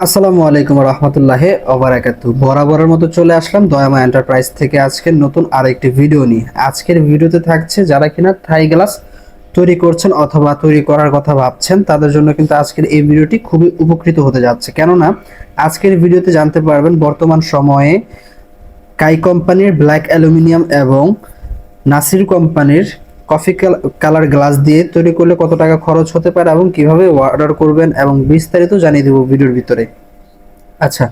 আসসালামু আলাইকুম রহমতুল্লাহ ওবারাকাতু বরাবরের মতো চলে আসলাম দয়ামা এন্টারপ্রাইজ থেকে আজকে নতুন আরেকটি ভিডিও নিয়ে। আজকের ভিডিওতে থাকছে যারা কিনা থাই গ্লাস তৈরি করছেন অথবা তৈরি করার কথা ভাবছেন, তাদের জন্য কিন্তু আজকের এই ভিডিওটি খুবই উপকৃত হতে যাচ্ছে। কেননা আজকের ভিডিওতে জানতে পারবেন বর্তমান সময়ে কাই কোম্পানির ব্ল্যাক অ্যালুমিনিয়াম এবং নাসির কোম্পানির কফি কালার গ্লাস দিয়ে তৈরি করলে কত টাকা খরচ হতে পারে এবং কীভাবে অর্ডার করবেন এবং বিস্তারিত জানিয়ে দেবো ভিডিওর ভিতরে। আচ্ছা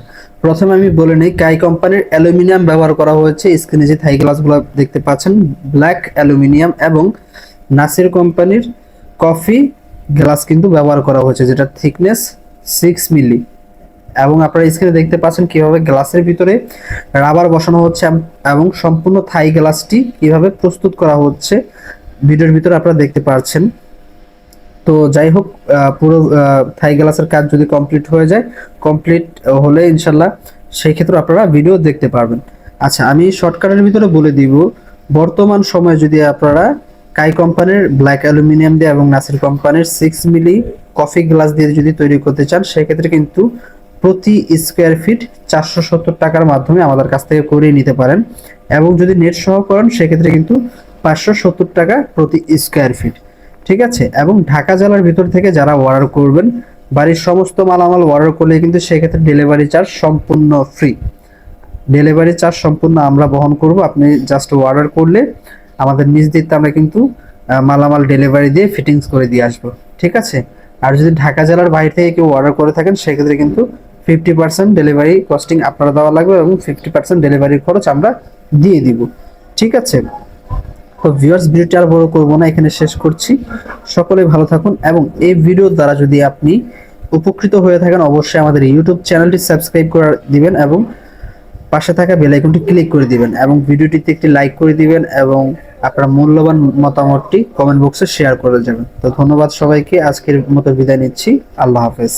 প্রথমে আমি বলে নিই, কাই কোম্পানির অ্যালুমিনিয়াম ব্যবহার করা হয়েছে। স্ক্রিনে যে থাই গ্লাসগুলো দেখতে পাচ্ছেন, ব্ল্যাক অ্যালুমিনিয়াম এবং নাসির কোম্পানির কফি গ্লাস কিন্তু ব্যবহার করা হয়েছে যেটা থিকনেস সিক্স মিলি। এবং আপনারা স্ক্রিনে দেখতে পাচ্ছেন কীভাবে গ্লাসের ভিতরে রাবার বসানো হচ্ছে এবং সম্পূর্ণ থাই গ্লাসটি কীভাবে প্রস্তুত করা হচ্ছে। ভিডিওর ভিতরে আপনারা দেখতে পাচ্ছেন তো যাই হোক পুরো থাই গ্লাসের কাজ যদি কমপ্লিট হয়ে যায় কমপ্লিট হলে ইনশাল্লাহ সেই ক্ষেত্রে আপনারা ভিডিও দেখতে পারবেন। আচ্ছা আমি শর্টকাটের ভিতরে বলে দিব, বর্তমান সময়ে যদি আপনারা কাই কোম্পানির ব্ল্যাক অ্যালুমিনিয়াম দিয়ে এবং নাসির কোম্পানির সিক্স মিলি কফি গ্লাস দিয়ে যদি তৈরি করতে চান, সেক্ষেত্রে কিন্তু প্রতি স্কোয়ার ফিট চারশো সত্তর টাকার মাধ্যমে আমাদের কাছ থেকে করিয়ে নিতে পারেন। এবং যদি নেট সহ করেন, সেক্ষেত্রে কিন্তু পাঁচশো সত্তর টাকা প্রতি স্কোয়ার ফিট, ঠিক আছে? এবং ঢাকা জেলার ভিতর থেকে যারা অর্ডার করবেন, বাড়ির সমস্ত মালামাল অর্ডার করলে কিন্তু সেক্ষেত্রে ডেলিভারি চার্জ সম্পূর্ণ ফ্রি ডেলিভারি চার্জ সম্পূর্ণ আমরা বহন করব। আপনি জাস্ট অর্ডার করলে আমাদের নিজ দিতে আমরা কিন্তু মালামাল ডেলিভারি দিয়ে ফিটিংস করে দিয়ে আসব, ঠিক আছে? আর যদি ঢাকা জেলার বাইরে থেকে কেউ অর্ডার করে থাকেন, সেক্ষেত্রে কিন্তু ফিফটি পার্সেন্ট ডেলিভারি কস্টিং আপনারা দেওয়া লাগবে এবং ফিফটি পার্সেন্ট ডেলিভারি খরচ আমরা দিয়ে দিব, ঠিক আছে? তো ভিউয়ার্স ভিডিওটি আর বড় করব না, এখানে শেষ করছি। সকলে ভালো থাকুন এবং এই ভিডিও দ্বারা যদি আপনি উপকৃত হয়ে থাকেন, অবশ্যই আমাদের ইউটিউব চ্যানেলটি সাবস্ক্রাইব করে দিবেন এবং পাশে থাকা বেল আইকনটি ক্লিক করে দিবেন এবং ভিডিওটিতে একটি লাইক করে দিবেন এবং আপনার মূল্যবান মতামতটি কমেন্ট বক্সে শেয়ার করে যাবেন। তো ধন্যবাদ সবাইকে, আজকের মতো বিদায় নিচ্ছি। আল্লাহ হাফেজ।